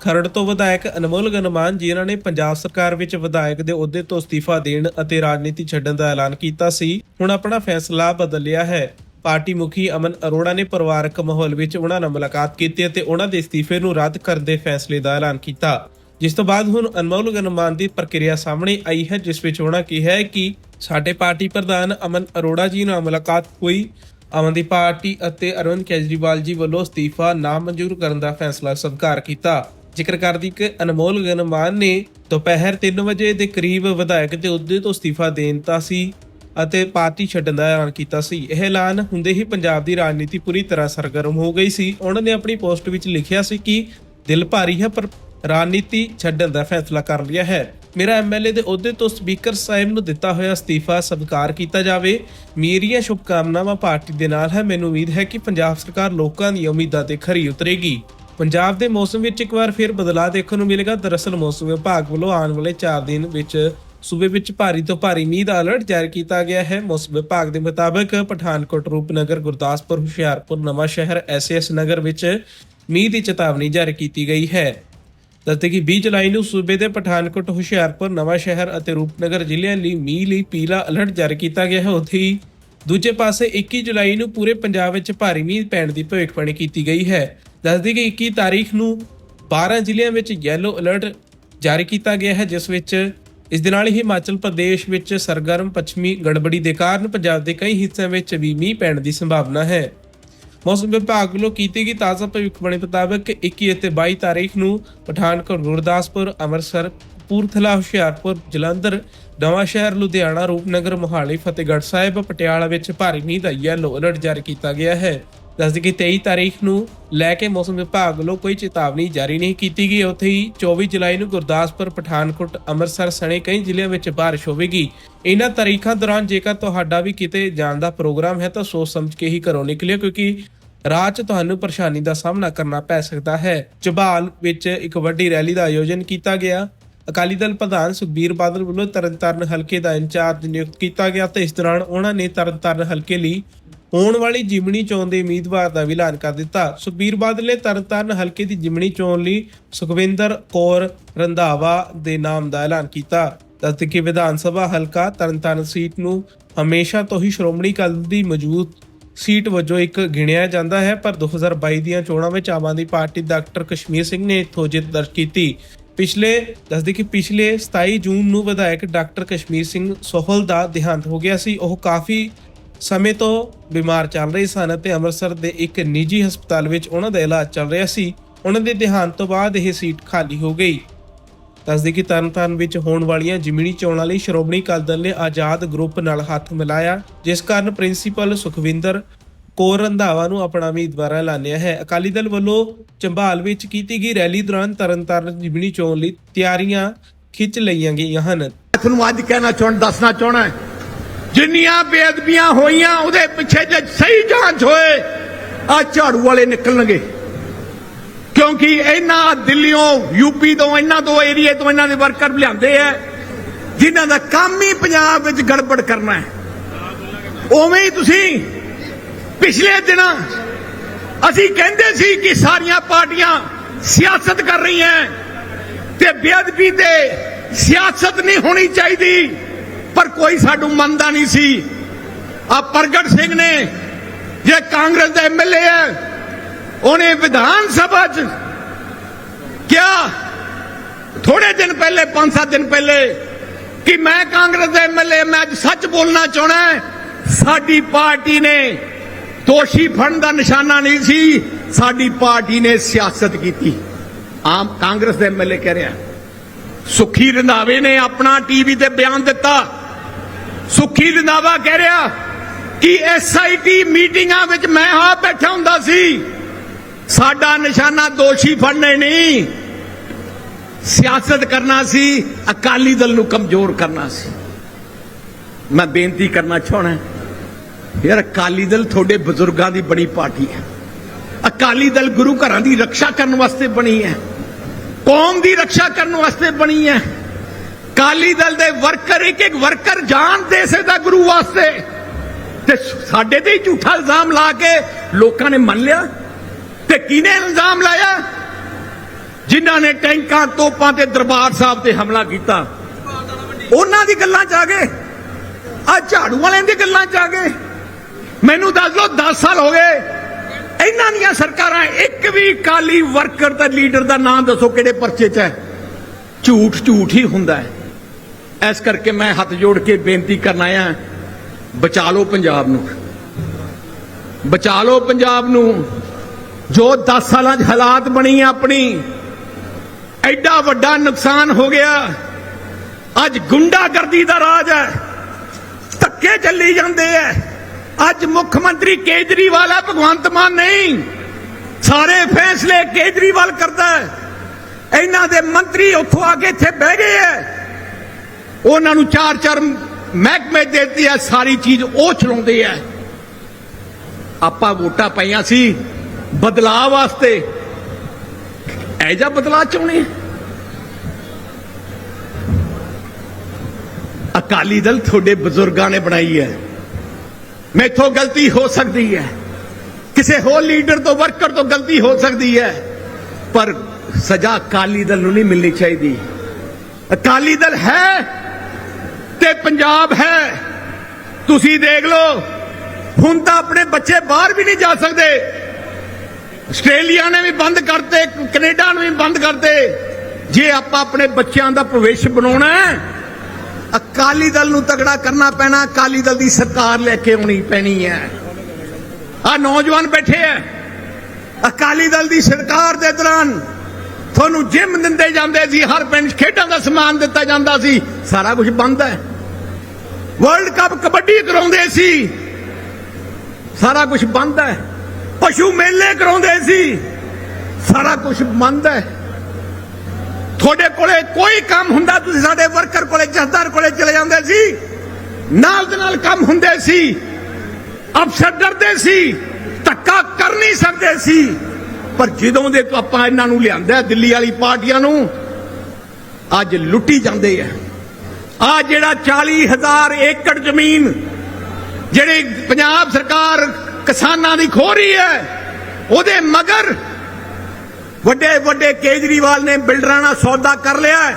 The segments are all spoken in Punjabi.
ਖਰੜ ਤੋਂ ਵਿਧਾਇਕ ਅਨਮੋਲ ਗਨਮਾਨ ਜਿਨ੍ਹਾਂ ਨੇ ਪੰਜਾਬ ਸਰਕਾਰ ਵਿੱਚ ਵਿਧਾਇਕ ਦੇ ਅਹੁਦੇ ਤੋਂ ਅਸਤੀਫਾ ਦੇਣ ਅਤੇ ਰਾਜਨੀਤੀ ਛੱਡਣ ਦਾ ਐਲਾਨ ਕੀਤਾ ਸੀ। ਹੁਣ ਆਪਣਾ ਫੈਸਲਾ ਬਦਲ ਲਿਆ ਹੈ। ਪਾਰਟੀ ਮੁਖੀ ਅਮਨ ਅਰੋੜਾ ਨੇ ਪਰਿਵਾਰਕ ਮਾਹੌਲ ਵਿੱਚ ਉਹਨਾਂ ਨਾਲ ਮੁਲਾਕਾਤ ਕੀਤੀ ਅਤੇ ਉਹਨਾਂ ਦੇ ਅਸਤੀਫੇ ਨੂੰ ਰੱਦ ਕਰਨ ਦੇ ਫੈਸਲੇ ਦਾ ਐਲਾਨ ਕੀਤਾ। ਜਿਸ ਤੋਂ ਬਾਅਦ ਹੁਣ ਅਨਮੋਲ ਗਨਮਾਨ ਦੀ ਪ੍ਰਕਿਰਿਆ ਸਾਹਮਣੇ ਆਈ ਹੈ, ਜਿਸ ਵਿੱਚ ਉਹਨਾਂ ਕਿਹਾ ਹੈ ਕਿ ਸਾਡੇ ਪਾਰਟੀ ਪ੍ਰਧਾਨ ਅਮਨ ਅਰੋੜਾ ਜੀ ਨਾਲ ਮੁਲਾਕਾਤ ਹੋਈ। ਆਮ ਆਦਮੀ ਪਾਰਟੀ ਅਤੇ ਅਰਵਿੰਦ ਕੇਜਰੀਵਾਲ ਜੀ ਵੱਲੋਂ ਅਸਤੀਫਾ ਨਾ ਮਨਜ਼ੂਰ ਕਰਨ ਦਾ ਫੈਸਲਾ ਸਵੀਕਾਰ ਕੀਤਾ। ਜ਼ਿਕਰ ਕਰਦੀ ਕਿ ਅਨਮੋਲ ਗਨਮਾਨ ਨੇ ਦੁਪਹਿਰ 3 ਵਜੇ ਦੇ ਕਰੀਬ ਵਿਧਾਇਕ ਦੇ ਅਹੁਦੇ ਤੋਂ ਅਸਤੀਫਾ ਦੇ ਦਿੱਤਾ ਸੀ ਅਤੇ ਪਾਰਟੀ ਛੱਡਣ ਦਾ ਐਲਾਨ ਕੀਤਾ ਸੀ। ਇਹ ਐਲਾਨ ਹੁੰਦੇ ਹੀ ਪੰਜਾਬ ਦੀ ਰਾਜਨੀਤੀ ਪੂਰੀ ਤਰ੍ਹਾਂ ਸਰਗਰਮ ਹੋ ਗਈ ਸੀ। ਉਹਨਾਂ ਨੇ ਆਪਣੀ ਪੋਸਟ ਵਿੱਚ ਲਿਖਿਆ ਸੀ ਕਿ ਦਿਲ ਭਾਰੀ ਹੈ, ਪਰ ਰਾਜਨੀਤੀ ਛੱਡਣ ਦਾ ਫੈਸਲਾ ਕਰ ਲਿਆ ਹੈ। ਮੇਰਾ ਐਮਐਲਏ ਦੇ ਅਹੁਦੇ ਤੋਂ ਸਪੀਕਰ ਸਾਹਿਬ ਨੂੰ ਦਿੱਤਾ ਹੋਇਆ ਅਸਤੀਫਾ ਸਵੀਕਾਰ ਕੀਤਾ ਜਾਵੇ। ਮੇਰੀਆਂ ਸ਼ੁਭਕਾਮਨਾਵਾਂ ਪਾਰਟੀ ਦੇ ਨਾਲ ਹੈ। ਮੈਨੂੰ ਉਮੀਦ ਹੈ ਕਿ ਪੰਜਾਬ ਸਰਕਾਰ ਲੋਕਾਂ ਦੀਆਂ ਉਮੀਦਾਂ ਤੇ ਖਰੀ ਉਤਰੇਗੀ। ਪੰਜਾਬ ਦੇ ਮੌਸਮ ਵਿੱਚ ਇੱਕ ਵਾਰ ਫਿਰ ਬਦਲਾਅ ਦੇਖਣ ਨੂੰ ਮਿਲੇਗਾ। ਦਰਅਸਲ ਮੌਸਮ ਵਿਭਾਗ ਵੱਲੋਂ ਆਉਣ ਵਾਲੇ 4 ਦਿਨ ਵਿੱਚ ਸੂਬੇ ਵਿੱਚ ਭਾਰੀ ਤੋਂ ਭਾਰੀ ਮੀਂਹ ਦਾ ਅਲਰਟ ਜਾਰੀ ਕੀਤਾ ਗਿਆ ਹੈ। ਮੌਸਮ ਵਿਭਾਗ ਦੇ ਮੁਤਾਬਕ ਪਠਾਨਕੋਟ, ਰੂਪਨਗਰ, ਗੁਰਦਾਸਪੁਰ, ਹੁਸ਼ਿਆਰਪੁਰ ਨਵਾਂ ਸ਼ਹਿਰ ਐਸਐਸ ਨਗਰ ਵਿੱਚ ਮੀਂਹ ਦੀ ਚੇਤਾਵਨੀ ਜਾਰੀ ਕੀਤੀ ਗਈ ਹੈ। ਦੱਸਦੇ ਕਿ 20 ਜੁਲਾਈ ਨੂੰ ਸੂਬੇ ਦੇ ਪਠਾਨਕੋਟ, ਹੁਸ਼ਿਆਰਪੁਰ ਨਵਾਂ ਸ਼ਹਿਰ ਅਤੇ ਰੂਪਨਗਰ ਜ਼ਿਲ੍ਹਿਆਂ ਲਈ ਮੀਂਹ ਲਈ ਪੀਲਾ ਅਲਰਟ ਜਾਰੀ ਕੀਤਾ ਗਿਆ ਹੈ। ਉੱਥੇ ਹੀ ਦੂਜੇ ਪਾਸੇ 21 ਜੁਲਾਈ ਨੂੰ ਪੂਰੇ ਪੰਜਾਬ ਵਿੱਚ ਭਾਰੀ ਮੀਂਹ ਪੈਣ ਦੀ ਭਵਿੱਖਬਾਣੀ ਕੀਤੀ ਗਈ ਹੈ। ਦੱਸਦੀ ਕਿ 21 ਤਾਰੀਖ ਨੂੰ 12 ਜ਼ਿਲ੍ਹਿਆਂ ਵਿੱਚ ਯੈਲੋ ਅਲਰਟ ਜਾਰੀ ਕੀਤਾ ਗਿਆ ਹੈ, ਜਿਸ ਵਿੱਚ ਇਸ ਦੇ ਨਾਲ ਹੀ ਹਿਮਾਚਲ ਪ੍ਰਦੇਸ਼ ਵਿੱਚ ਸਰਗਰਮ ਪੱਛਮੀ ਗੜਬੜੀ ਦੇ ਕਾਰਨ ਪੰਜਾਬ ਦੇ ਕਈ ਹਿੱਸਿਆਂ ਵਿੱਚ ਵੀ ਮੀਂਹ ਪੈਣ ਦੀ ਸੰਭਾਵਨਾ ਹੈ। ਮੌਸਮ ਵਿਭਾਗ ਵੱਲੋਂ ਕੀਤੀ ਗਈ ਤਾਜ਼ਾ ਭਵਿੱਖਬਾਣੀ ਮੁਤਾਬਕ 21 ਅਤੇ 22 ਤਾਰੀਖ ਨੂੰ ਪਠਾਨਕੋਟ, ਗੁਰਦਾਸਪੁਰ, ਅੰਮ੍ਰਿਤਸਰ ਕਪੂਰਥਲਾ ਹੁਸ਼ਿਆਰਪੁਰ, ਜਲੰਧਰ, ਨਵਾਂ ਸ਼ਹਿਰ, ਲੁਧਿਆਣਾ, ਰੂਪਨਗਰ, ਮੋਹਾਲੀ, ਫਤਿਹਗੜ੍ਹ ਸਾਹਿਬ, ਪਟਿਆਲਾ ਵਿੱਚ ਭਾਰੀ ਮੀਂਹ ਦਾ ਯੈਲੋ ਅਲਰਟ ਜਾਰੀ ਕੀਤਾ ਗਿਆ ਹੈ। ਦੱਸਦੇ ਕਿ 23 ਤਾਰੀਖ ਨੂੰ ਲੈ ਕੇ ਮੌਸਮ ਵਿਭਾਗ ਵੱਲੋਂ ਕੋਈ ਚੇਤਾਵਨੀ ਜਾਰੀ ਨਹੀਂ ਕੀਤੀ ਗਈ। ਉੱਥੇ ਹੀ 24 ਜੁਲਾਈ ਨੂੰ ਗੁਰਦਾਸਪੁਰ, ਪਠਾਨਕੋਟ, ਅੰਮ੍ਰਿਤਸਰ ਸਣੇ ਕਈ ਜ਼ਿਲ੍ਹਿਆਂ ਵਿੱਚ ਬਾਰਿਸ਼ ਹੋਵੇਗੀ। ਇਹਨਾਂ ਤਾਰੀਖਾਂ ਦੌਰਾਨ ਜੇਕਰ ਤੁਹਾਡਾ ਵੀ ਕਿਤੇ ਜਾਣ ਦਾ ਪ੍ਰੋਗਰਾਮ ਹੈ ਤਾਂ ਸੋਚ ਸਮਝ ਕੇ ਹੀ ਘਰੋਂ ਨਿਕਲਿਓ, ਕਿਉਂਕਿ ਰਾਹ 'ਚ ਤੁਹਾਨੂੰ ਪਰੇਸ਼ਾਨੀ ਦਾ ਸਾਹਮਣਾ ਕਰਨਾ ਪੈ ਸਕਦਾ ਹੈ। ਝਬਾਲ ਵਿੱਚ ਇੱਕ ਵੱਡੀ ਰੈਲੀ ਦਾ ਆਯੋਜਨ ਕੀਤਾ ਗਿਆ। ਅਕਾਲੀ ਦਲ ਪ੍ਰਧਾਨ ਸੁਖਬੀਰ ਬਾਦਲ ਵੱਲੋਂ ਤਰਨਤਾਰਨ ਹਲਕੇ ਦਾ ਇੰਚਾਰਜ ਨਿਯੁਕਤ ਕੀਤਾ ਗਿਆ ਤੇ ਇਸ ਦੌਰਾਨ ਉਹਨਾਂ ਨੇ ਤਰਨਤਾਰਨ ਹਲਕੇ ਲਈ ਹੋਣ ਵਾਲੀ ਜਿਮਣੀ ਚੋਣ ਦੇ ਉਮੀਦਵਾਰ ਦਾ ਐਲਾਨ ਕਰ ਦਿੱਤਾ। ਸੁਖਬੀਰ ਬਾਦਲ ਨੇ ਤਰਨਤਾਰਨ ਹਲਕੇ ਦੀ ਜਿਮਣੀ ਚੋਣ ਲਈ ਸੁਖਵਿੰਦਰ ਕੌਰ ਰੰਧਾਵਾ ਦੇ ਨਾਮ ਦਾ ਐਲਾਨ ਕੀਤਾ। ਦੱਸਦੇ ਕਿ ਵਿਧਾਨ ਸਭਾ ਹਲਕਾ ਤਰਨਤਾਰਨ ਸੀਟ ਨੂੰ ਹਮੇਸ਼ਾ ਤੋਂ ਹੀ ਸ਼੍ਰੋਮਣੀ ਅਕਾਲੀ ਦਲ ਦੀ ਮੌਜੂਦ ਸੀਟ ਵਜੋਂ ਇੱਕ ਗਿਣਿਆ ਜਾਂਦਾ ਹੈ, ਪਰ 2022 ਦੀਆਂ ਚੋਣਾਂ ਵਿੱਚ ਆਮ ਆਦਮੀ ਪਾਰਟੀ ਦੇ ਡਾਕਟਰ ਕਸ਼ਮੀਰ ਸਿੰਘ ਨੇ ਇੱਥੋਂ ਜਿੱਤ ਦਰਜ ਕੀਤੀ। ਪਿਛਲੇ, ਦੱਸਦੇ ਕਿ ਪਿਛਲੇ 27 ਜੂਨ ਨੂੰ ਵਿਧਾਇਕ ਡਾਕਟਰ ਕਸ਼ਮੀਰ ਸਿੰਘ ਸੋਹਲ ਦਾ ਦੇਹਾਂਤ ਹੋ ਗਿਆ ਸੀ। ਉਹ ਕਾਫੀ ਸਮੇਂ ਤੋਂ ਬਿਮਾਰ ਚੱਲ ਰਹੇ ਸਨ ਅਤੇ ਅੰਮ੍ਰਿਤਸਰ ਦੇ ਇੱਕ ਨਿੱਜੀ ਹਸਪਤਾਲ ਵਿੱਚ ਉਹਨਾਂ ਦਾ ਇਲਾਜ ਚੱਲ ਰਿਹਾ ਸੀ। ਉਹਨਾਂ ਦੇ ਦੇਹਾਂਤ ਤੋਂ ਬਾਅਦ ਇਹ ਸੀਟ ਖਾਲੀ ਹੋ ਗਈ। ਦੱਸਦੇ ਕਿ ਤਰਨਤਾਰਨ ਵਿੱਚ ਹੋਣ ਵਾਲੀਆਂ ਜ਼ਮੀਨੀ ਚੋਣਾਂ ਲਈ ਸ਼੍ਰੋਮਣੀ ਅਕਾਲੀ ਦਲ ਨੇ ਆਜ਼ਾਦ ਗਰੁੱਪ ਨਾਲ ਹੱਥ ਮਿਲਾਇਆ, ਜਿਸ ਕਾਰਨ ਪ੍ਰਿੰਸੀਪਲ ਸੁਖਵਿੰਦਰ ਕੌਰ ਰੰਧਾਵਾ ਨੂੰ ਆਪਣਾ ਉਮੀਦਵਾਰ ਐਲਾਨਿਆ ਹੈ। ਅਕਾਲੀ ਦਲ ਵੱਲੋਂ ਚੰਬਾਲ ਵਿੱਚ ਕੀਤੀ ਗਈ ਰੈਲੀ ਦੌਰਾਨ ਤਰਨਤਾਰਨ ਜ਼ਮੀਨੀ ਚੋਣ ਲਈ ਤਿਆਰੀਆਂ ਖਿੱਚ ਲਈਆਂ ਗਈਆਂ ਹਨ। ਤੁਹਾਨੂੰ ਅੱਜ ਕਹਿਣਾ ਚਾਹਣ, ਦੱਸਣਾ ਚਾਹਣਾ ਜਿੰਨੀਆਂ ਬੇਅਦਬੀਆਂ ਹੋਈਆਂ, ਉਹਦੇ ਪਿੱਛੇ ਜੇ ਸਹੀ ਜਾਂਚ ਹੋਏ, ਆ ਝਾੜੂ ਵਾਲੇ ਨਿਕਲਣਗੇ। ਕਿਉਂਕਿ ਇਹਨਾਂ ਦਿੱਲੀੋਂ, ਯੂਪੀ ਤੋਂ, ਇਹਨਾਂ ਦੋ ਏਰੀਏ ਤੋਂ ਇਹਨਾਂ ਦੇ ਵਰਕਰ ਲਿਆਂਦੇ ਆ, ਜਿਨ੍ਹਾਂ ਦਾ ਕੰਮ ਹੀ ਪੰਜਾਬ ਵਿੱਚ ਗੜਬੜ ਕਰਨਾ ਹੈ। ਉਵੇਂ ਹੀ ਤੁਸੀਂ ਪਿਛਲੇ ਦਿਨਾਂ ਅਸੀਂ ਕਹਿੰਦੇ ਸੀ ਕਿ ਸਾਰੀਆਂ ਪਾਰਟੀਆਂ ਸਿਆਸਤ ਕਰ ਰਹੀਆਂ ਤੇ ਬੇਅਦਬੀ ਤੇ ਸਿਆਸਤ ਨਹੀਂ ਹੋਣੀ ਚਾਹੀਦੀ, ਪਰ ਕੋਈ ਸਾਨੂੰ ਮੰਨਦਾ ਨਹੀਂ ਸੀ। ਆ ਪ੍ਰਗਟ ਸਿੰਘ ਨੇ, ਜੇ ਕਾਂਗਰਸ ਦਾ ਐਮਐਲਏ ਹੈ, ਉਹਨੇ ਵਿਧਾਨ ਸਭਾ 'ਚ ਕਿਹਾ ਥੋੜੇ ਦਿਨ ਪਹਿਲੇ 5-7 ਦਿਨ ਪਹਿਲੇ, ਕਿ ਮੈਂ ਕਾਂਗਰਸ ਦਾ ਐਮਐਲਏ ਮੈਂ ਅੱਜ ਸੱਚ ਬੋਲਣਾ ਚਾਹਣਾ ਸਾਡੀ ਪਾਰਟੀ ਨੇ ਦੋਸ਼ੀ ਫੜਨ ਦਾ ਨਿਸ਼ਾਨਾ ਨਹੀਂ ਸੀ। ਸਾਡੀ ਪਾਰਟੀ ਨੇ ਸਿਆਸਤ ਕੀਤੀ। ਆਮ ਕਾਂਗਰਸ ਦੇ ਐਮਐਲਏ ਕਹਿ ਰਿਹਾ, ਸੁਖੀ ਰੰਧਾਵੇ ਨੇ ਆਪਣਾ ਟੀਵੀ ਤੇ ਬਿਆਨ ਦਿੱਤਾ। ਸੁਖੀ ਰੰਧਾਵਾ ਕਹਿ ਰਿਹਾ ਕਿ ਐਸਆਈਟੀ ਮੀਟਿੰਗਾਂ ਵਿੱਚ ਮੈਂ ਹਾਂ ਬੈਠਾ ਹੁੰਦਾ ਸੀ। ਸਾਡਾ ਨਿਸ਼ਾਨਾ ਦੋਸ਼ੀ ਫੜਨੇ ਨਹੀਂ। ਸਿਆਸਤ ਕਰਨਾ ਸੀ, ਅਕਾਲੀ ਦਲ ਨੂੰ ਕਮਜ਼ੋਰ ਕਰਨਾ ਸੀ। ਮੈਂ ਬੇਨਤੀ ਕਰਨਾ ਚਾਹਣਾ ਯਾਰ ਅਕਾਲੀ ਦਲ ਤੁਹਾਡੇ ਬਜ਼ੁਰਗਾਂ ਦੀ ਬਣੀ ਪਾਰਟੀ ਹੈ। ਅਕਾਲੀ ਦਲ ਗੁਰੂ ਘਰਾਂ ਦੀ ਰੱਖਿਆ ਕਰਨ ਵਾਸਤੇ ਬਣੀ ਹੈ। ਕੌਮ ਦੀ ਰੱਖਿਆ ਕਰਨ ਵਾਸਤੇ ਬਣੀ ਹੈ। ਅਕਾਲੀ ਦਲ ਦੇ ਵਰਕਰ ਇੱਕ ਇੱਕ ਵਰਕਰ ਜਾਨ ਦੇ ਸਕਦਾ ਗੁਰੂ ਵਾਸਤੇ। ਤੇ ਸਾਡੇ ਤੇ ਝੂਠਾ ਇਲਜ਼ਾਮ ਲਾ ਕੇ ਲੋਕਾਂ ਨੇ ਮੰਨ ਲਿਆ। ਤੇ ਕਿਹਨੇ ਇਲਜ਼ਾਮ ਲਾਇਆ? ਜਿਨ੍ਹਾਂ ਨੇ ਟੈਂਕਾਂ, ਤੋਪਾਂ ਤੇ ਦਰਬਾਰ ਸਾਹਿਬ ਤੇ ਹਮਲਾ ਕੀਤਾ। ਉਹਨਾਂ ਦੀ ਗੱਲਾਂ ਚ ਆ ਗਏ। ਆ ਝਾੜੂ ਵਾਲਿਆਂ ਦੀ ਗੱਲਾਂ ਚ ਆ ਗਏ। ਮੈਨੂੰ ਦੱਸ ਲਓ 10 ਸਾਲ ਹੋ ਗਏ। ਇਹਨਾਂ ਦੀਆਂ ਸਰਕਾਰਾਂ ਇੱਕ ਵੀ ਕਾਲੀ ਵਰਕਰ ਦਾ ਲੀਡਰ ਦਾ ਨਾਮ ਦੱਸੋ ਕਿਹੜੇ ਪਰਚੇ 'ਚ ਹੈ। ਝੂਠ ਝੂਠ ਹੀ ਹੁੰਦਾ ਹੈ। ਇਸ ਕਰਕੇ ਮੈਂ ਹੱਥ ਜੋੜ ਕੇ ਬੇਨਤੀ ਕਰਨ ਆਇਆ ਬਚਾ ਲਓ ਪੰਜਾਬ ਨੂੰ। ਬਚਾ ਲਓ ਪੰਜਾਬ ਨੂੰ। ਜੋ 10 ਸਾਲਾਂ 'ਚ ਹਾਲਾਤ ਬਣੀ ਆਪਣੀ, ਐਡਾ ਵੱਡਾ ਨੁਕਸਾਨ ਹੋ ਗਿਆ। ਅੱਜ ਗੁੰਡਾਗਰਦੀ ਦਾ ਰਾਜ ਹੈ। ਧੱਕੇ ਚੱਲੀ ਜਾਂਦੇ ਐ ਅੱਜ ਮੁੱਖ ਮੰਤਰੀ ਕੇਜਰੀਵਾਲ ਹੈ ਭਗਵੰਤ ਮਾਨ ਨਹੀਂ। ਸਾਰੇ ਫੈਸਲੇ ਕੇਜਰੀਵਾਲ ਕਰਦਾ ਹੈ। ਇਹਨਾਂ ਦੇ ਮੰਤਰੀ ਉੱਥੋਂ ਆ ਕੇ ਇੱਥੇ ਬਹਿ ਗਏ ਐ ਉਹਨਾਂ ਨੂੰ ਚਾਰ ਚਾਰ ਮਹਿਕਮੇ ਦੇ ਦਿੱਤੀ ਐ ਸਾਰੀ ਚੀਜ਼ ਉਹ ਚਲਾਉਂਦੇ ਐ ਆਪਾਂ ਵੋਟਾਂ ਪਈਆਂ ਸੀ ਬਦਲਾਅ ਵਾਸਤੇ। ਐ ਜਾ ਬਦਲਾਅ ਚਾਹੁੰਦੇ ਅਕਾਲੀ ਦਲ ਤੁਹਾਡੇ ਬਜ਼ੁਰਗਾਂ ਨੇ ਬਣਾਈ ਹੈ। ਮੈਥੋਂ ਗਲਤੀ ਹੋ ਸਕਦੀ ਹੈ। ਕਿਸੇ ਹੋਰ ਲੀਡਰ ਤੋਂ, ਵਰਕਰ ਤੋਂ ਗਲਤੀ ਹੋ ਸਕਦੀ ਹੈ। ਪਰ ਸਜ਼ਾ ਅਕਾਲੀ ਦਲ ਨੂੰ ਨਹੀਂ ਮਿਲਣੀ ਚਾਹੀਦੀ। ਅਕਾਲੀ ਦਲ ਹੈ ਤੇ ਪੰਜਾਬ ਹੈ। ਤੁਸੀਂ ਦੇਖ ਲਓ, ਹੁਣ ਤਾਂ ਆਪਣੇ ਬੱਚੇ ਬਾਹਰ ਵੀ ਨਹੀਂ ਜਾ ਸਕਦੇ। ਆਸਟ੍ਰੇਲੀਆ ਨੇ ਵੀ ਬੰਦ ਕਰਤੇ, ਕੈਨੇਡਾ ਨੇ ਵੀ ਬੰਦ ਕਰਤੇ। ਜੇ ਆਪਾਂ ਆਪਣੇ ਬੱਚਿਆਂ ਦਾ ਭਵਿੱਖ ਬਣਾਉਣਾ ਹੈ ਅਕਾਲੀ ਦਲ ਨੂੰ ਤਗੜਾ ਕਰਨਾ ਪੈਣਾ, ਅਕਾਲੀ ਦਲ ਦੀ ਸਰਕਾਰ ਲੈ ਕੇ ਆਉਣੀ ਪੈਣੀ ਹੈ। ਆ ਨੌਜਵਾਨ ਬੈਠੇ ਐ ਅਕਾਲੀ ਦਲ ਦੀ ਸਰਕਾਰ ਦੇ ਦੌਰਾਨ ਤੁਹਾਨੂੰ ਜਿਮ ਦਿੰਦੇ ਜਾਂਦੇ ਸੀ, ਹਰ ਪਿੰਡ ਖੇਡਾਂ ਦਾ ਸਮਾਨ ਦਿੱਤਾ ਜਾਂਦਾ ਸੀ, ਸਾਰਾ ਕੁਝ ਬੰਦ ਹੈ। ਵਰਲਡ ਕੱਪ ਕਬੱਡੀ ਕਰਾਉਂਦੇ ਸੀ, ਸਾਰਾ ਕੁਝ ਬੰਦ ਹੈ। ਪਸ਼ੂ ਮੇਲੇ ਕਰਾਉਂਦੇ ਸੀ, ਸਾਰਾ ਕੁਝ ਬੰਦ ਹੈ। ਤੁਹਾਡੇ ਕੋਲੇ ਕੋਈ ਕੰਮ ਹੁੰਦਾ, ਤੁਸੀਂ ਸਾਡੇ ਵਰਕਰ ਕੋਲੇ ਜਥੇਦਾਰ ਕੋਲੇ ਚਲੇ ਜਾਂਦੇ ਸੀ। ਨਾਲ ਦੇ ਨਾਲ ਕੰਮ ਹੁੰਦੇ ਸੀ। ਅਫਸਰ ਡਰਦੇ ਸੀ। ਧੱਕਾ ਕਰ ਨਹੀਂ ਸਕਦੇ ਸੀ। ਪਰ ਜਦੋਂ ਦੇ ਆਪਾਂ ਇਹਨਾਂ ਨੂੰ ਲਿਆਂਦਾ ਦਿੱਲੀ ਵਾਲੀ ਪਾਰਟੀਆਂ ਨੂੰ, ਅੱਜ ਲੁੱਟੀ ਜਾਂਦੇ ਆ। ਆ ਜਿਹੜਾ 40000 ਏਕੜ ਜ਼ਮੀਨ, ਜਿਹੜੀ ਪੰਜਾਬ ਸਰਕਾਰ ਕਿਸਾਨਾਂ ਦੀ ਖੋ ਰਹੀ ਹੈ, ਉਹਦੇ ਮਗਰ ਵੱਡੇ ਵੱਡੇ ਕੇਜਰੀਵਾਲ ਨੇ ਬਿਲਡਰਾਂ ਨਾਲ ਸੌਦਾ ਕਰ ਲਿਆ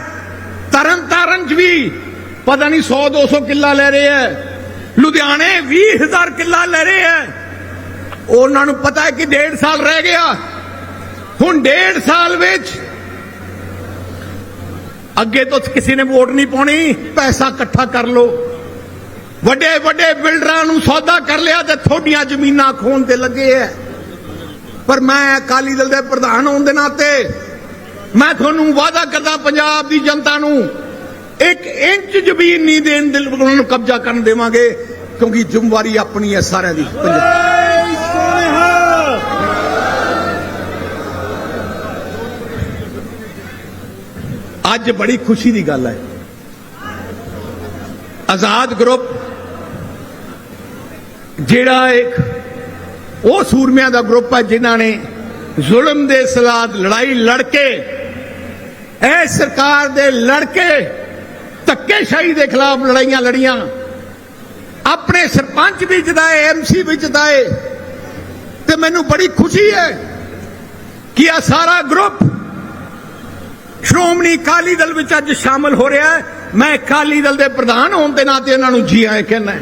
ਤਰਨ ਤਾਰਨ ਚ ਵੀ ਪਤਾ ਨਹੀਂ 100 200 ਕਿੱਲਾ ਲੈ ਰਹੇ ਹੈ। ਲੁਧਿਆਣੇ 20000 ਕਿੱਲਾ ਲੈ ਰਹੇ ਹੈ। ਉਹਨਾਂ ਨੂੰ ਪਤਾ ਹੈ ਕਿ ਡੇਢ ਸਾਲ ਰਹਿ ਗਿਆ। ਹੁਣ ਡੇਢ ਸਾਲ ਵਿੱਚ ਅੱਗੇ ਤੋਂ ਕਿਸੇ ਨੇ ਵੋਟ ਨਹੀਂ ਪਾਉਣੀ, ਪੈਸਾ ਇਕੱਠਾ ਕਰ ਲਓ। ਵੱਡੇ ਵੱਡੇ ਬਿਲਡਰਾਂ ਨੂੰ ਸੌਦਾ ਕਰ ਲਿਆ ਤੇ ਥੋਡੀਆਂ ਜ਼ਮੀਨਾਂ ਖੋਣ ਤੇ ਲੱਗੇ ਐ ਪਰ ਮੈਂ ਅਕਾਲੀ ਦਲ ਦੇ ਪ੍ਰਧਾਨ ਹੋਣ ਦੇ ਨਾਤੇ ਮੈਂ ਤੁਹਾਨੂੰ ਵਾਅਦਾ ਕਰਦਾ ਪੰਜਾਬ ਦੀ ਜਨਤਾ ਨੂੰ ਇੱਕ ਇੰਚ ਜ਼ਮੀਨ ਨਹੀਂ ਦੇਣ ਦੇ ਉਹਨਾਂ ਨੂੰ ਕਬਜ਼ਾ ਕਰਨ ਦੇਵਾਂਗੇ ਕਿਉਂਕਿ ਜ਼ਿੰਮੇਵਾਰੀ ਆਪਣੀ ਹੈ ਸਾਰਿਆਂ ਦੀ। ਅੱਜ ਬੜੀ ਖੁਸ਼ੀ ਦੀ ਗੱਲ ਹੈ। ਆਜ਼ਾਦ ਗਰੁੱਪ ਜਿਹੜਾ ਇੱਕ ਉਹ ਸੂਰਮਿਆਂ ਦਾ ਗਰੁੱਪ ਹੈ ਜਿਨ੍ਹਾਂ ਨੇ ਜ਼ੁਲਮ ਦੇ ਸਲਾਦ ਲੜਾਈ ਲੜ ਕੇ ਇਹ ਸਰਕਾਰ ਦੇ ਲੜ ਕੇ ਧੱਕੇਸ਼ਾਹੀ ਦੇ ਖਿਲਾਫ ਲੜਾਈਆਂ ਲੜੀਆਂ। ਆਪਣੇ ਸਰਪੰਚ ਵੀ ਜਿਤਾਏ ਐਮਸੀ ਵੀ ਜਿਤਾਏ। ਤੇ ਮੈਨੂੰ ਬੜੀ ਖੁਸ਼ੀ ਹੈ ਕਿ ਆ ਸਾਰਾ ਗਰੁੱਪ ਸ਼੍ਰੋਮਣੀ ਅਕਾਲੀ ਦਲ ਵਿੱਚ ਅੱਜ ਸ਼ਾਮਲ ਹੋ ਰਿਹਾ ਹੈ। ਮੈਂ ਅਕਾਲੀ ਦਲ ਦੇ ਪ੍ਰਧਾਨ ਹੋਣ ਦੇ ਨਾਤੇ ਇਹਨਾਂ ਨੂੰ ਜੀ ਆਏ ਕਹਿੰਦਾ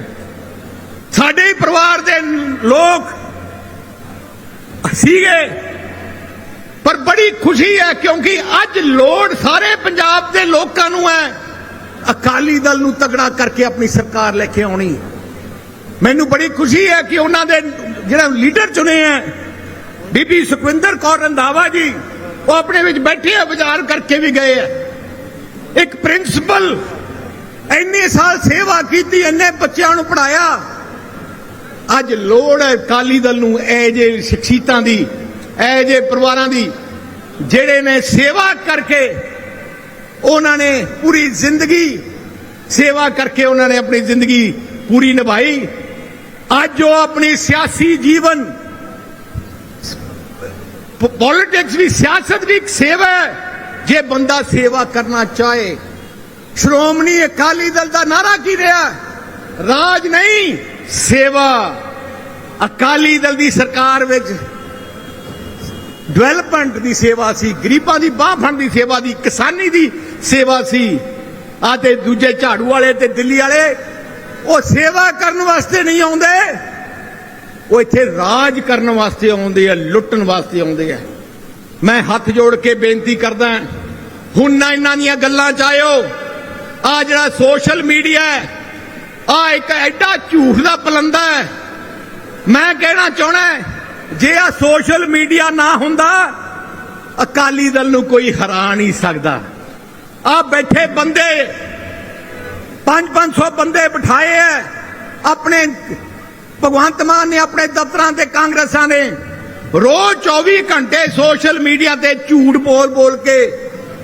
ਸਾਡੇ ਹੀ ਪਰਿਵਾਰ ਦੇ ਲੋਕ ਸੀਗੇ। ਪਰ ਬੜੀ ਖੁਸ਼ੀ ਹੈ ਕਿਉਂਕਿ ਅੱਜ ਲੋੜ ਸਾਰੇ ਪੰਜਾਬ ਦੇ ਲੋਕਾਂ ਨੂੰ ਹੈ। ਅਕਾਲੀ ਦਲ ਨੂੰ ਤਗੜਾ ਕਰਕੇ ਆਪਣੀ ਸਰਕਾਰ ਲੈ ਕੇ ਆਉਣੀ। ਮੈਨੂੰ ਬੜੀ ਖੁਸ਼ੀ ਹੈ ਕਿ ਉਹਨਾਂ ਦੇ ਜਿਹੜਾ ਲੀਡਰ ਚੁਣੇ ਹੈ, ਬੀਬੀ ਸੁਖਵਿੰਦਰ ਕੌਰ ਰੰਧਾਵਾ ਜੀ, ਉਹ ਆਪਣੇ ਵਿੱਚ ਬੈਠੇ ਆ ਵਿਚਾਰ ਕਰਕੇ ਵੀ ਗਏ ਆ। ਇੱਕ ਪ੍ਰਿੰਸੀਪਲ ਇੰਨੇ ਸਾਲ ਸੇਵਾ ਕੀਤੀ, ਇੰਨੇ ਬੱਚਿਆਂ ਨੂੰ ਪੜਾਇਆ ਅੱਜ ਲੋੜ ਹੈ ਅਕਾਲੀ ਦਲ ਨੂੰ ਇਹ ਜੇ ਸ਼ਖਸੀਅਤਾਂ ਦੀ, ਇਹ ਜੇ ਪਰਿਵਾਰਾਂ ਦੀ, ਜਿਹੜੇ ਨੇ ਸੇਵਾ ਕਰਕੇ ਉਹਨਾਂ ਨੇ ਪੂਰੀ ਜ਼ਿੰਦਗੀ ਸੇਵਾ ਕਰਕੇ ਉਹਨਾਂ ਨੇ ਆਪਣੀ ਜ਼ਿੰਦਗੀ ਪੂਰੀ ਨਿਭਾਈ। ਅੱਜ ਉਹ ਆਪਣੀ ਸਿਆਸੀ ਜੀਵਨ, ਪੋਲਿਟਿਕਸ ਵੀ ਸਿਆਸਤ ਵੀ ਇੱਕ ਸੇਵਾ ਹੈ। ਜੇ ਬੰਦਾ ਸੇਵਾ ਕਰਨਾ ਚਾਹੇ, ਸ਼੍ਰੋਮਣੀ ਅਕਾਲੀ ਦਲ ਦਾ ਨਾਰਾ ਕੀ ਰਿਹਾ? ਰਾਜ ਨਹੀਂ। ਸੇਵਾ ਅਕਾਲੀ ਦਲ ਦੀ ਸਰਕਾਰ ਵਿੱਚ ਡਿਵੈਲਪਮੈਂਟ ਦੀ ਸੇਵਾ ਸੀ, ਗਰੀਬਾਂ ਦੀ ਬਾਹ ਫੜਨ ਦੀ ਸੇਵਾ ਦੀ ਕਿਸਾਨੀ ਦੀ ਸੇਵਾ ਸੀ। ਆ ਤੇ ਦੂਜੇ ਝਾੜੂ ਵਾਲੇ ਤੇ ਦਿੱਲੀ ਵਾਲੇ, ਉਹ ਸੇਵਾ ਕਰਨ ਵਾਸਤੇ ਨਹੀਂ ਆਉਂਦੇ। ਉਹ ਇੱਥੇ ਰਾਜ ਕਰਨ ਵਾਸਤੇ ਆਉਂਦੇ ਆ, ਲੁੱਟਣ ਵਾਸਤੇ ਆਉਂਦੇ ਆ। ਮੈਂ ਹੱਥ ਜੋੜ ਕੇ ਬੇਨਤੀ ਕਰਦਾ ਹੁਣ ਨਾ ਇਹਨਾਂ ਦੀਆਂ ਗੱਲਾਂ ਚ ਆਇਓ। ਆ ਜਿਹੜਾ ਸੋਸ਼ਲ ਮੀਡੀਆ ਹੈ ਆ ਇੱਕ ਐਡਾ ਝੂਠ ਦਾ ਪਲੰਦਾ ਹੈ। ਮੈਂ ਕਹਿਣਾ ਚਾਹਣਾ ਜੇ ਆ ਸੋਸ਼ਲ ਮੀਡੀਆ ਨਾ ਹੁੰਦਾ, ਅਕਾਲੀ ਦਲ ਨੂੰ ਕੋਈ ਹਰਾ ਨਹੀਂ ਸਕਦਾ। ਆ ਬੈਠੇ ਬੰਦੇ 5-500 ਬੰਦੇ ਬਿਠਾਏ ਐ, ਆਪਣੇ ਭਗਵੰਤ ਮਾਨ ਨੇ, ਆਪਣੇ ਦਫ਼ਤਰਾਂ ਤੇ ਕਾਂਗਰਸਾਂ ਨੇ। ਰੋਜ਼ 24 ਘੰਟੇ ਸੋਸ਼ਲ ਮੀਡੀਆ ਤੇ ਝੂਠ ਬੋਲ ਬੋਲ ਕੇ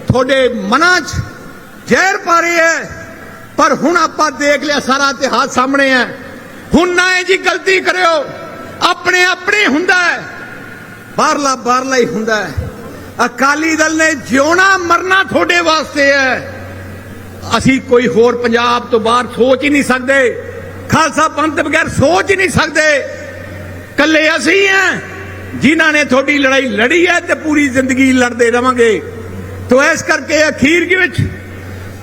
ਤੁਹਾਡੇ ਮਨਾਂ 'ਚ ਜ਼ਹਿਰ ਪਾ ਰਹੇ ਐ। ਪਰ ਹੁਣ ਆਪਾਂ ਦੇਖ ਲਿਆ ਸਾਰਾ ਇਤਿਹਾਸ ਸਾਹਮਣੇ ਹੈ। ਹੁਣ ਨਾ ਇਹ ਜੀ ਗਲਤੀ ਕਰਿਓ। ਆਪਣੇ ਆਪਣੇ ਹੁੰਦਾ ਹੈ। ਬਾਹਰਲਾ ਬਾਹਰਲਾ ਹੀ ਹੁੰਦਾ ਹੈ। ਅਕਾਲੀ ਦਲ ਨੇ ਜਿਉਣਾ ਮਰਨਾ ਤੁਹਾਡੇ ਵਾਸਤੇ ਹੈ। ਅਸੀਂ ਕੋਈ ਹੋਰ ਪੰਜਾਬ ਤੋਂ ਬਾਹਰ ਸੋਚ ਹੀ ਨਹੀਂ ਸਕਦੇ। ਖਾਲਸਾ ਪੰਥ ਬਗੈਰ ਸੋਚ ਹੀ ਨਹੀਂ ਸਕਦੇ। ਕੱਲੇ ਅਸੀਂ ਹਾਂ। ਜਿਨ੍ਹਾਂ ਨੇ ਤੁਹਾਡੀ ਲੜਾਈ ਲੜੀ ਹੈ ਤੇ ਪੂਰੀ ਜ਼ਿੰਦਗੀ ਲੜਦੇ ਰਵਾਂਗੇ। ਤੋ ਇਸ ਕਰਕੇ ਅਖੀਰ ਦੇ ਵਿੱਚ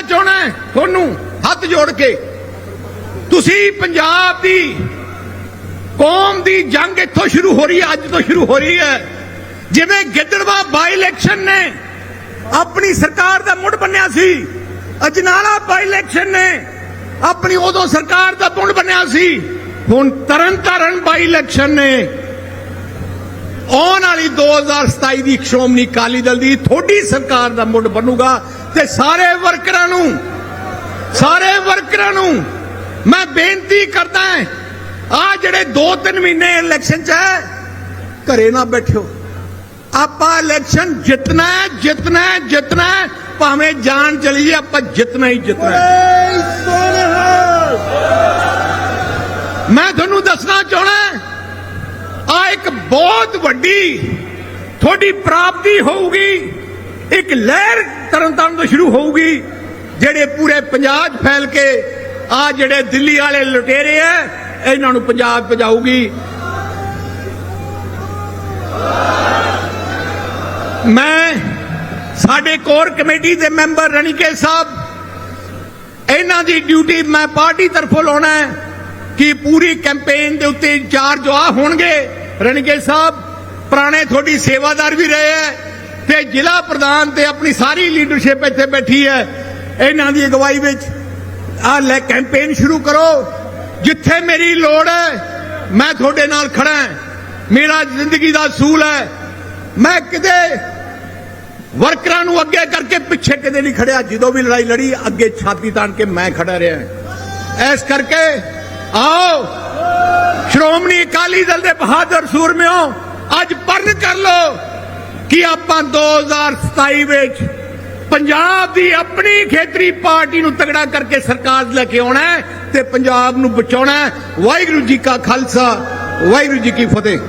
ਬੇਨਤੀ ਚਾਹਣਾ ਤੁਹਾਨੂੰ? ਹੱਥ ਜੋੜ ਕੇ। ਤੁਸੀਂ ਪੰਜਾਬ ਦੀ ਕੌਮ ਦੀ ਜੰਗ ਇੱਥੋਂ ਸ਼ੁਰੂ ਹੋ ਰਹੀ ਹੈ, ਅੱਜ ਤੋਂ ਸ਼ੁਰੂ ਹੋ ਰਹੀ ਹੈ। ਜਿਵੇਂ ਗਿੱਦੜਵਾ ਬਾਈ ਇਲੈਕਸ਼ਨ ਨੇ, ਆਪਣੀ ਸਰਕਾਰ ਦਾ ਮੁੱਢ ਬੰਨਿਆ ਸੀ। ਅਜਨਾਲਾ ਬਾਈ ਇਲੈਕਸ਼ਨ ਨੇ, ਆਪਣੀ ਉਦੋਂ ਸਰਕਾਰ ਦਾ ਮੁੱਢ ਬੰਨਿਆ ਸੀ। ਹੁਣ ਤਰਨ ਤਾਰਨ ਬਾਈ ਇਲੈਕਸ਼ਨ ਨੇ। ਆਉਣ ਵਾਲੀ 2027 ਦੀ ਸ਼੍ਰੋਮਣੀ ਅਕਾਲੀ ਦਲ ਦੀ ਥੋੜੀ ਸਰਕਾਰ ਦਾ ਮੁੱਢ ਬਣੂਗਾ। ਤੇ ਸਾਰੇ ਵਰਕਰਾਂ ਨੂੰ, ਸਾਰੇ ਵਰਕਰਾਂ ਨੂੰ ਮੈਂ ਬੇਨਤੀ ਕਰਦਾ ਹਾਂ, ਆ ਜਿਹੜੇ 2-3 ਮਹੀਨੇ ਇਲੈਕਸ਼ਨ ਚ ਹੈ, ਘਰੇ ਨਾ ਬੈਠਿਓ। ਆਪਾਂ ਇਲੈਕਸ਼ਨ ਜਿੱਤਣਾ ਹੈ ਜਿੱਤਣਾ ਹੈ ਜਿੱਤਣਾ ਹੈ, ਭਾਵੇਂ ਜਾਨ ਚਲੀ ਜੇ ਆਪਾਂ ਜਿੱਤਣਾ ਹੀ ਜਿੱਤਣਾ ਮੈਂ ਤੁਹਾਨੂੰ ਦੱਸਣਾ ਚਾਹਣਾ ਆ ਇੱਕ ਬਹੁਤ ਵੱਡੀ ਤੁਹਾਡੀ ਪ੍ਰਾਪਤੀ ਹੋਊਗੀ। ਇੱਕ ਲਹਿਰ ਤਰਨਤਾਰਨ ਤੋਂ ਸ਼ੁਰੂ ਹੋਊਗੀ, ਜਿਹੜੇ ਪੂਰੇ ਪੰਜਾਬ 'ਚ ਫੈਲ ਕੇ ਆ ਜਿਹੜੇ ਦਿੱਲੀ ਵਾਲੇ ਲੁਟੇਰੇ ਆ, ਇਹਨਾਂ ਨੂੰ ਪੰਜਾਬ ਪਜਾਊਗੀ ਮੈਂ ਸਾਡੇ ਕੋਰ ਕਮੇਟੀ ਦੇ ਮੈਂਬਰ ਰਣੀਕੇ ਸਾਹਿਬ, ਇਹਨਾਂ ਦੀ ਡਿਊਟੀ ਮੈਂ ਪਾਰਟੀ ਤਰਫੋਂ ਲਾਉਣਾ ਹੈ ਕਿ ਪੂਰੀ ਕੈਂਪੇਨ ਦੇ ਉੱਤੇ ਇੰਚਾਰਜ ਆ ਹੋਣਗੇ। ਰਣੀਕੇ ਸਾਹਿਬ, ਪੁਰਾਣੇ ਤੁਹਾਡੀ ਸੇਵਾਦਾਰ ਵੀ ਰਹੇ ਹੈ। ਤੇ ਜ਼ਿਲ੍ਹਾ ਪ੍ਰਧਾਨ ਤੇ ਆਪਣੀ ਸਾਰੀ ਲੀਡਰਸ਼ਿਪ ਇੱਥੇ ਬੈਠੀ ਹੈ। ਇਹਨਾਂ ਦੀ ਅਗਵਾਈ ਵਿੱਚ ਆ ਲੈ ਕੈਂਪੇਨ ਸ਼ੁਰੂ ਕਰੋ। ਜਿੱਥੇ ਮੇਰੀ ਲੋੜ ਹੈ, ਮੈਂ ਤੁਹਾਡੇ ਨਾਲ ਖੜਾ ਹਾਂ। ਮੇਰਾ ਜ਼ਿੰਦਗੀ ਦਾ ਅਸੂਲ ਹੈ। ਮੈਂ ਕਿਤੇ ਵਰਕਰਾਂ ਨੂੰ ਅੱਗੇ ਕਰਕੇ ਪਿੱਛੇ ਕਿਤੇ ਨਹੀਂ ਖੜਿਆ। ਜਦੋਂ ਵੀ ਲੜਾਈ ਲੜੀ, ਅੱਗੇ ਛਾਤੀ ਤਾਣ ਕੇ ਮੈਂ ਖੜਾ ਰਿਹਾ ਇਸ ਕਰਕੇ ਆਓ, ਸ਼੍ਰੋਮਣੀ ਅਕਾਲੀ ਦਲ ਦੇ ਬਹਾਦਰ ਸੂਰਮਿਓ, ਅੱਜ ਪਰਨ ਕਰ ਲੋ ਕਿ ਆਪਾਂ 2027 ਵਿੱਚ ਪੰਜਾਬ ਦੀ ਆਪਣੀ ਖੇਤਰੀ ਪਾਰਟੀ ਨੂੰ ਤਗੜਾ ਕਰਕੇ ਸਰਕਾਰ ਲੈ ਕੇ ਆਉਣਾ ਤੇ ਪੰਜਾਬ ਨੂੰ ਬਚਾਉਣਾ ਵਾਹਿਗੁਰੂ ਜੀ ਕਾ ਖਾਲਸਾ, ਵਾਹਿਗੁਰੂ ਜੀ ਕੀ ਫਤਿਹ।